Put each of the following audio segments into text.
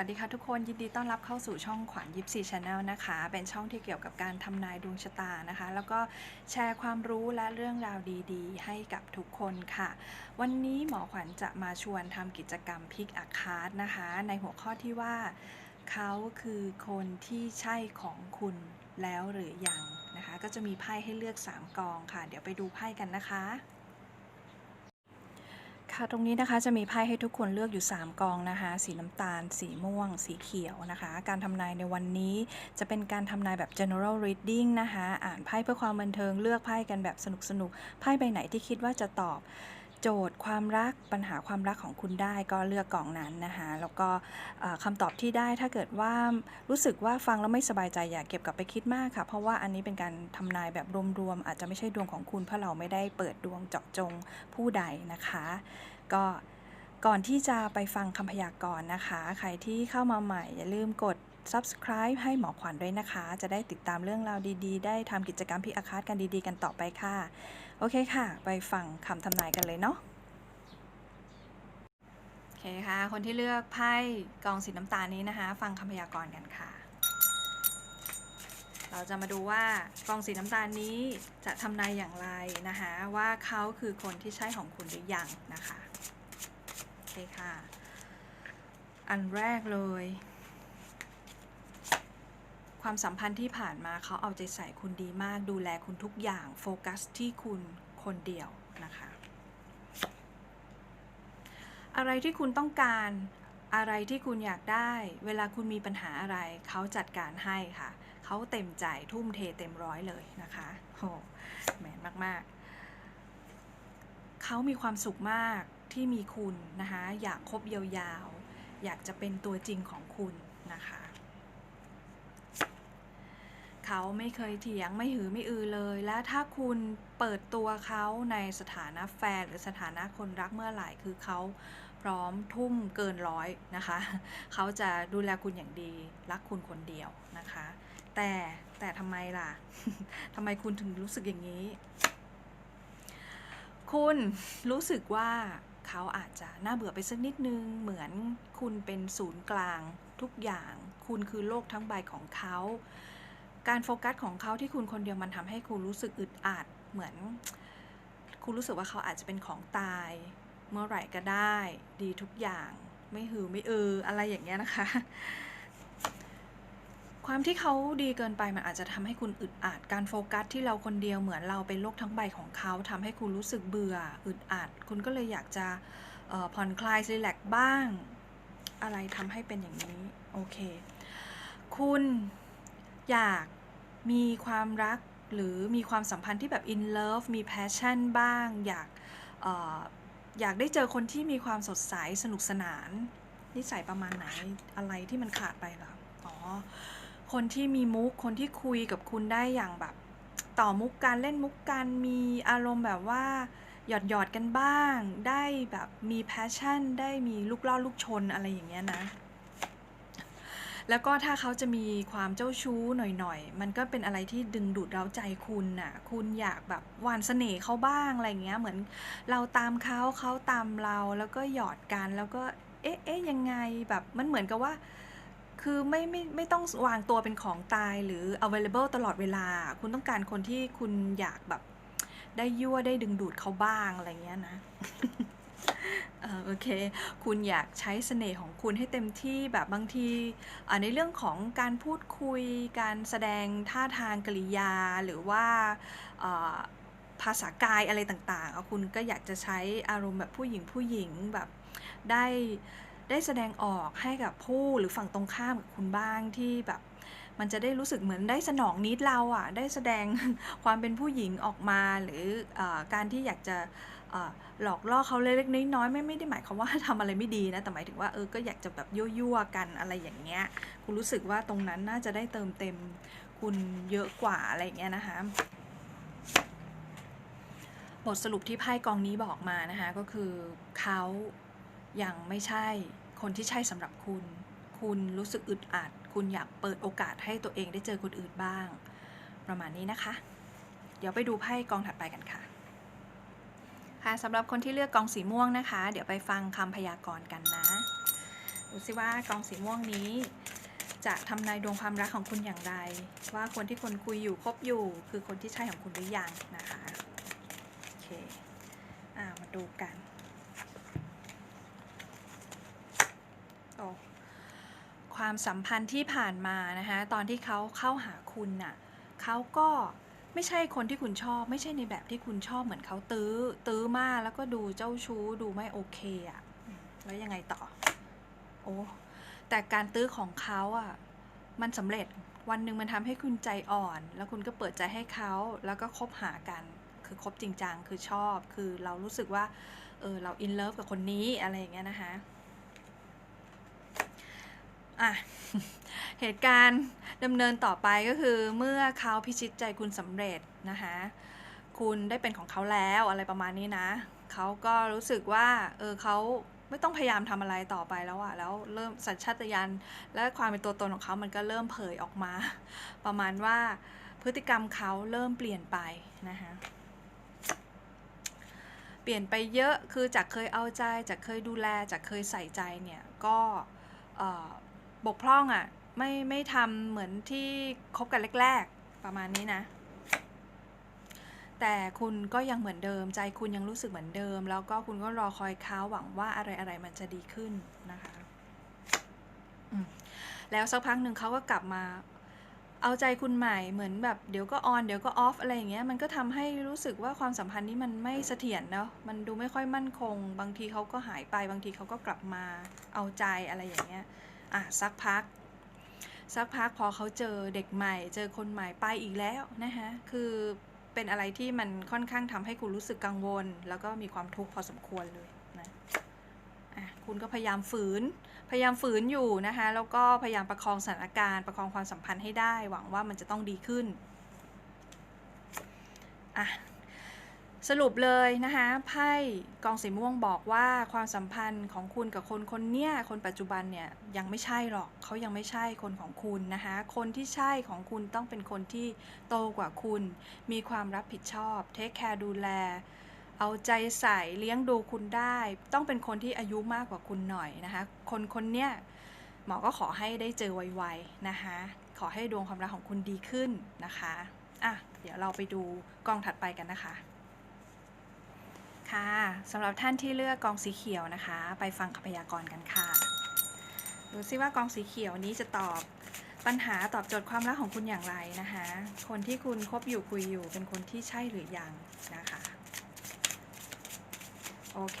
วัสดีค่ะทุกคนยินดีต้อนรับเข้าสู่ช่องขวัญยิปซีชาแนลนะคะ เป็นช่องที่เกี่ยวกับการทำนายดวงชะตานะคะ แล้วก็แชร์ความรู้และเรื่องราวดีๆ ให้กับทุกคนค่ะ วันนี้หมอขวัญจะมาชวนทำกิจกรรมพิกอาคาร์ดนะคะ ในหัวข้อที่ว่าเขาคือคนที่ใช่ของคุณแล้วหรือยังนะคะ ก็จะมีไพ่ให้เลือก 3 กองค่ะ เดี๋ยวไปดูไพ่กันนะคะ ค่ะตรงนี้นะคะจะมีไพ่ให้ทุกคนเลือกอยู่ 3 กองนะคะ สีน้ำตาล สีม่วง สีเขียวนะคะ การทำนายในวันนี้จะเป็นการทำนายแบบ general reading นะคะ อ่านไพ่เพื่อความบันเทิงเลือกไพ่กันแบบสนุกๆไพ่ใบไหนที่คิดว่าจะตอบ โจทย์ความรักปัญหาความรักของคุณได้ก็เลือกกล่องนั้นนะคะแล้วก็คำตอบที่ได้ถ้าเกิดว่ารู้สึกว่าฟังแล้วไม่สบายใจอย่าเก็บกลับไปคิดมากค่ะ เพราะว่าอันนี้เป็นการทำนายแบบรวมๆอาจจะไม่ใช่ดวงของคุณเพราะเราไม่ได้เปิดดวงเจาะจงผู้ใดนะคะ ก็ก่อนที่จะไปฟังคำพยากรณ์นะคะ ใครที่เข้ามาใหม่อย่าลืมกด subscribe ให้หมอขวัญด้วยนะคะ จะได้ติดตามเรื่องราวดีๆ ได้ทำกิจกรรมพิอาคาร์ดกันดีๆ กันต่อไปค่ะ โอเคค่ะ ไปฟังคำทำนายกันเลยเนาะโอเคค่ะ คนที่เลือกไพ่กองสีน้ำตาลนี้นะคะ ฟังคำพยากรณ์กันค่ะ เราจะมาดูว่ากองสีน้ำตาลนี้จะทำนายอย่างไรนะคะ ว่าเขาคือคนที่ใช่ของคุณหรือยังนะคะโอเคค่ะ อันแรกเลย ความสัมพันธ์ที่ผ่านมาเขาเอาใจใส่คุณดีมาก ดูแลคุณทุกอย่างโฟกัสที่คุณคนเดียวนะคะ อะไรที่คุณต้องการอะไรที่คุณอยากได้ เวลาคุณมีปัญหาอะไรเขาจัดการให้ค่ะเขาเต็มใจทุ่มเทเต็มร้อยเลยนะคะโอ้แมนมากๆเขามีความสุขมากที่มีคุณนะคะ อยากคบยาวๆ อยากจะเป็นตัวจริงของคุณนะคะ เขาไม่เคยเถียงไม่หือไม่อือเลย และถ้าคุณเปิดตัวเขาในสถานะแฟนหรือสถานะคนรักเมื่อไหร่คือเขาพร้อมทุ่มเกินร้อยนะคะ เขาจะดูแลคุณอย่างดีรักคุณคนเดียวนะคะ แต่แต่ทำไมล่ะทำไมคุณถึงรู้สึกอย่างนี้ คุณรู้สึกว่าเขาอาจจะน่าเบื่อไปสักนิดนึง เหมือนคุณเป็นศูนย์กลางทุกอย่าง คุณคือโลกทั้งใบของเขา การโฟกัสของเขาที่คุณคนเดียวมันทำให้คุณรู้สึกอึดอัดเหมือน คุณรู้สึกว่าเขาอาจจะเป็นของตาย เมื่อไหร่ก็ได้ ดีทุกอย่าง ไม่หือไม่เอออะไรอย่างเงี้ยนะคะ ความที่เขาดีเกินไปมันอาจจะทำให้คุณอึดอัดการโฟกัสที่เราคนเดียวเหมือนเราเป็นโลกทั้งใบของเขาทำให้คุณรู้สึกเบื่ออึดอัด คุณก็เลยอยากจะผ่อนคลายรีแลกบ้าง อะไรทำให้เป็นอย่างนี้โอเค คุณอยาก มีความรักหรือมีความสัมพันธ์ที่แบบ in love มี passion บ้าง อยากอออยากได้เจอคนที่มีความสดใสสนุกสนาน นิสัยประมาณไหนอะไรที่มันขาดไปหรออ๋อ คนที่มีมุกคนที่คุยกับคุณได้อย่างแบบ ต่อมุกการเล่นมุกกันมีอารมณ์แบบว่าหยอดหยอดกันบ้าง ได้แบบมีแพชชั่นได้มีลูกล่อลูกชนอะไรอย่างเงี้ยนะ แล้วก็ถ้าเขาจะมีความเจ้าชู้หน่อยๆ มันก็เป็นอะไรที่ดึงดูดเราใจคุณน่ะ คุณอยากแบบหวานเสน่ห์เขาบ้างอะไรเงี้ย เหมือนเราตามเขาเขาตามเราแล้วก็หยอดกันแล้วก็เอ๊ะเอ๊ะยังไงแบบมันเหมือนกับว่า คือไม่ไม่ไม่ต้องวางตัวเป็นของตายหรือ available ตลอดเวลา คุณต้องการคนที่คุณอยากแบบได้ยั่วได้ดึงดูดเขาบ้างอะไรเงี้ยนะ โอเค คุณอยากใช้เสน่ห์ของคุณให้เต็มที่แบบบางทีในเรื่องของการพูดคุย การแสดงท่าทางกริยาหรือว่าภาษากายอะไรต่างๆ คุณก็อยากจะใช้อารมณ์แบบผู้หญิงผู้หญิงแบบได้ได้แสดงออกให้กับผู้หรือฝั่งตรงข้ามกับคุณบ้างที่แบบมันจะได้รู้สึกเหมือนได้สนองนิดเราอะได้แสดงความเป็นผู้หญิงออกมาหรืออการที่อยากจะ หลอกล่อเขาเล็กๆน้อยๆไม่ไม่ได้หมายความว่าทำอะไรไม่ดีนะแต่หมายถึงว่าเออก็อยากจะแบบยั่วๆกันอะไรอย่างเงี้ยคุณรู้สึกว่าตรงนั้นน่าจะได้เติมเต็มคุณเยอะกว่าอะไรอย่างเงี้ยนะคะบทสรุปที่ไพ่กองนี้บอกมานะคะก็คือเขายังไม่ใช่คนที่ใช่สำหรับคุณ คุณรู้สึกอึดอัด คุณอยากเปิดโอกาสให้ตัวเองได้เจอคนอื่นบ้าง ประมาณนี้นะคะ เดี๋ยวไปดูไพ่กองถัดไปกันค่ะ ค่ะสำหรับคนที่เลือกกองสีม่วงนะคะ เดี๋ยวไปฟังคำพยากรณ์กันนะดูสิว่ากองสีม่วงนี้ จะทำนายดวงความรักของคุณอย่างไร ว่าคนที่คนคุยอยู่คบอยู่ คือคนที่ใช่ของคุณหรือยังนะคะโอเคอ่ามาดูกันโอ้ความสัมพันธ์ที่ผ่านมานะคะตอนที่เขาเข้าหาคุณน่ะเขาก็ ไม่ใช่คนที่คุณชอบ ไม่ใช่ในแบบที่คุณชอบเหมือนเขาตื้อ ตื้อมากแล้วก็ดูเจ้าชู้ดูไม่โอเคอะ่ะแล้วยังไงต่อ โอ้แต่การตื้อของเขาอะมันสำเร็จวันหนึ่งมันทำให้คุณใจอ่อน แล้วคุณก็เปิดใจให้เขาแล้วก็คบหากัน คือคบจริงจังคือชอบ คือเรารู้สึกว่าเออเราอินเลิฟกับคนนี้อะไรอย่างเงี้ยนะคะ อะเหตุการณ์ดำเนินต่อไปก็คือเมื่อเขาพิชิตใจคุณสำเร็จนะคะคุณได้เป็นของเขาแล้วอะไรประมาณนี้นะเขาก็รู้สึกว่าเออเขาไม่ต้องพยายามทำอะไรต่อไปแล้วอะแล้วเริ่มสัญชาตญาณและความเป็นตัวตนของเขามันก็เริ่มเผยออกมา ประมาณว่าพฤติกรรมเขาเริ่มเปลี่ยนไปนะคะเปลี่ยนไปเยอะคือจากเคยเอาใจจากเคยดูแลจากเคยใส่ใจเนี่ยก็เออ บกพร่องอะไม่ไม่ทำเหมือนที่คบกันแรก ๆ ประมาณนี้นะ แต่คุณก็ยังเหมือนเดิม ใจคุณยังรู้สึกเหมือนเดิม แล้วก็คุณก็รอคอยเขาหวังว่าอะไรอะไรมันจะดีขึ้นนะคะแล้วสักพักหนึ่งเขาก็กลับมาเอาใจคุณใหม่เหมือนแบบเดี๋ยวก็ออนเดี๋ยวก็ออฟอะไรอย่างเงี้ยมันก็ทำให้รู้สึกว่าความสัมพันธ์นี้มันไม่เสถียรเนาะมันดูไม่ค่อยมั่นคง บางทีเขาก็หายไปบางทีเขาก็กลับมาเอาใจอะไรอย่างเงี้ย อะสักพัก สักพักพอเขาเจอเด็กใหม่ เจอคนใหม่ไปอีกแล้วนะคะคือเป็นอะไรที่มันค่อนข้างทำให้คุณรู้สึกกังวล แล้วก็มีความทุกข์พอสมควรเลยนะอะคุณก็พยายามฝืน พยายามฝืนอยู่นะคะแล้วก็พยายามประคองสถานการณ์ประคองความสัมพันธ์ให้ได้ หวังว่ามันจะต้องดีขึ้นอะ สรุปเลยนะคะไพ่กองสีม่วงบอกว่าความสัมพันธ์ของคุณกับคนคนเนี้ยคนปัจจุบันเนี่ยยังไม่ใช่หรอกเขายังไม่ใช่คนของคุณนะคะคนที่ใช่ของคุณต้องเป็นคนที่โตกว่าคุณ มีความรับผิดชอบเทคแคร์ดูแล เอาใจใส่เลี้ยงดูคุณได้ ต้องเป็นคนที่อายุมากกว่าคุณหน่อยนะคะคนคนเนี้ยหมอก็ขอให้ได้เจอไวๆนะคะขอให้ดวงความรักของคุณดีขึ้นนะคะอะเดี๋ยวเราไปดูกองถัดไปกันนะคะ ค่ะสำหรับท่านที่เลือกกองสีเขียวนะคะ ไปฟังคำพยากรณ์กันค่ะดูซิว่ากองสีเขียวนี้จะตอบปัญหาตอบโจทย์ความรักของคุณอย่างไรนะคะ คนที่คุณคบอยู่คุยอยู่เป็นคนที่ใช่หรือยังนะคะ โอเค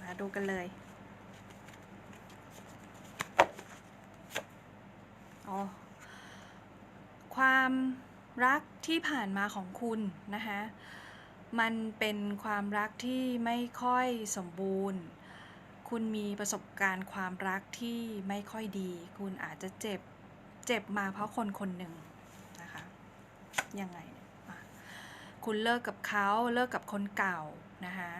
มาดูกันเลยอ๋อความรักที่ผ่านมาของคุณนะคะ มันเป็นความรักที่ไม่ค่อยสมบูรณ์ คุณมีประสบการณ์ความรักที่ไม่ค่อยดี คุณอาจจะเจ็บ เจ็บมาเพราะคนคนหนึ่งนะคะ ยังไง คุณเลิกกับเขาเลิกกับคนเก่านะคะ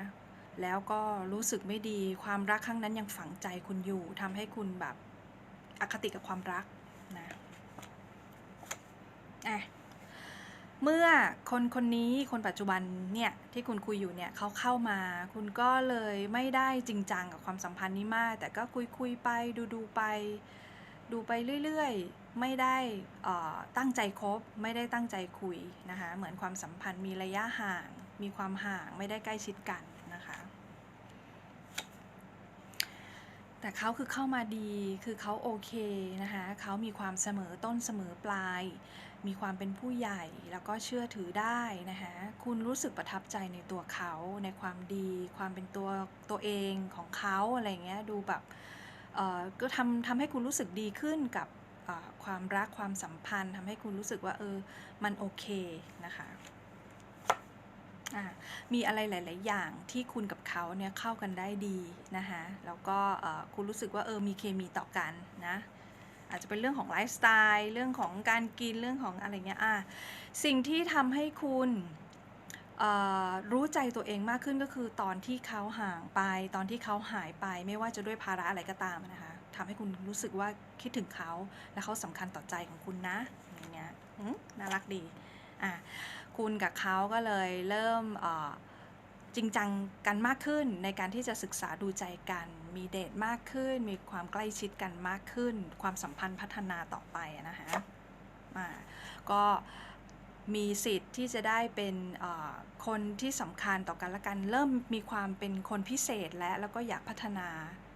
แล้วก็รู้สึกไม่ดีความรักครั้งนั้นยังฝังใจคุณอยู่ทำให้คุณแบบอคติกับความรักนะอะ เมื่อคนคนนี้คนปัจจุบันเนี่ยที่คุณคุยอยู่เนี่ยเขาเข้ามา คุณก็เลยไม่ได้จริงจังกับความสัมพันธ์นี้มาก แต่ก็คุยคุยไปดูดูไป ดูไปเรื่อยๆ ไม่ได้ตั้งใจคบไม่ได้ตั้งใจคุยนะคะเหมือนความสัมพันธ์มีระยะห่าง มีความห่างไม่ได้ใกล้ชิดกันนะคะแต่เขาคือเข้ามาดีคือเขาโอเคนะคะเขามีความเสมอต้นเสมอปลาย มีความเป็นผู้ใหญ่แล้วก็เชื่อถือได้นะคะคุณรู้สึกประทับใจในตัวเขาในความดี ความเป็นตัวตัวเองของเขาอะไรเงี้ยดูแบบเอ่อก็ทำทำให้คุณรู้สึกดีขึ้นกับความรักความสัมพันธ์ทำให้คุณรู้สึกว่าเออมันโอเคนะคะมีอะไรหลาย ๆ อย่างที่คุณกับเขาเนี่ยเข้ากันได้ดีนะคะแล้วก็คุณรู้สึกว่าเออมีเคมีต่อกันนะ อาจจะเป็นเรื่องของไลฟ์สไตล์เรื่องของการกินเรื่องของอะไรเงี้ยอะสิ่งที่ทำให้คุณรู้ใจตัวเองมากขึ้นก็คือตอนที่เขาห่างไป ตอนที่เขาหายไปไม่ว่าจะด้วยภาระอะไรก็ตามนะคะทำให้คุณรู้สึกว่าคิดถึงเขา และเขาสำคัญต่อใจของคุณนะอย่างเงี้ยน่ารักดีอะคุณกับเขาก็เลยเริ่มจริงจังกันมากขึ้นในการที่จะศึกษาดูใจกัน มีเดทมากขึ้น มีความใกล้ชิดกันมากขึ้น ความสัมพันธ์พัฒนาต่อไปนะคะอ่าก็มีสิทธิ์ที่จะได้เป็นคนที่สำคัญต่อกันและกันเริ่มมีความเป็นคนพิเศษและแล้วก็อยากพัฒนา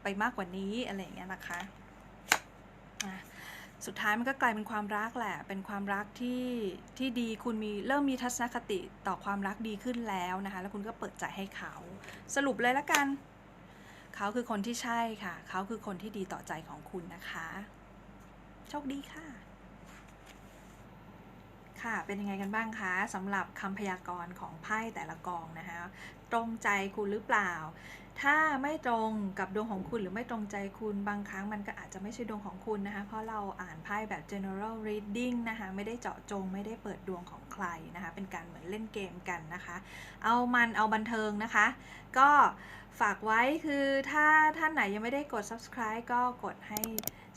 ไปมากกว่านี้อะไรอย่างเงี้ยนะคะสุดท้ายมันก็กลายเป็นความรักแหละ เป็นความรักที่ที่ดี คุณมีเริ่มมีทัศนคติต่อความรักดีขึ้นแล้วนะคะ แล้วคุณก็เปิดใจให้เขา สรุปเลยละกัน เขาคือคนที่ใช่ค่ะ เขาคือคนที่ดีต่อใจของคุณนะคะ โชคดีค่ะ ค่ะ เป็นยังไงกันบ้างคะสำหรับคำพยากรณ์ของไพ่แต่ละกองนะคะ ตรงใจคุณหรือเปล่า ถ้าไม่ตรงกับดวงของคุณหรือไม่ตรงใจคุณบางครั้งมันก็อาจจะไม่ใช่ดวงของคุณนะคะ เพราะเราอ่านไพ่แบบ general reading นะคะ ไม่ได้เจาะจงไม่ได้เปิดดวงของใครนะคะ เป็นการเหมือนเล่นเกมกันนะคะ เอามันเอาบันเทิงนะคะ ก็ฝากไว้คือถ้าท่านไหนยังไม่ได้กด subscribe ก็กดให้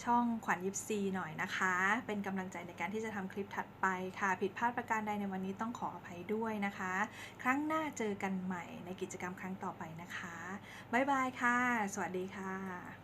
ช่องขวัญยิปซีหน่อยนะคะ เป็นกำลังใจในการที่จะทำคลิปถัดไปค่ะ ผิดพลาดประการใดในวันนี้ต้องขออภัยด้วยนะคะ ครั้งหน้าเจอกันใหม่ในกิจกรรมครั้งต่อไปนะคะบ๊ายบายค่ะ สวัสดีค่ะ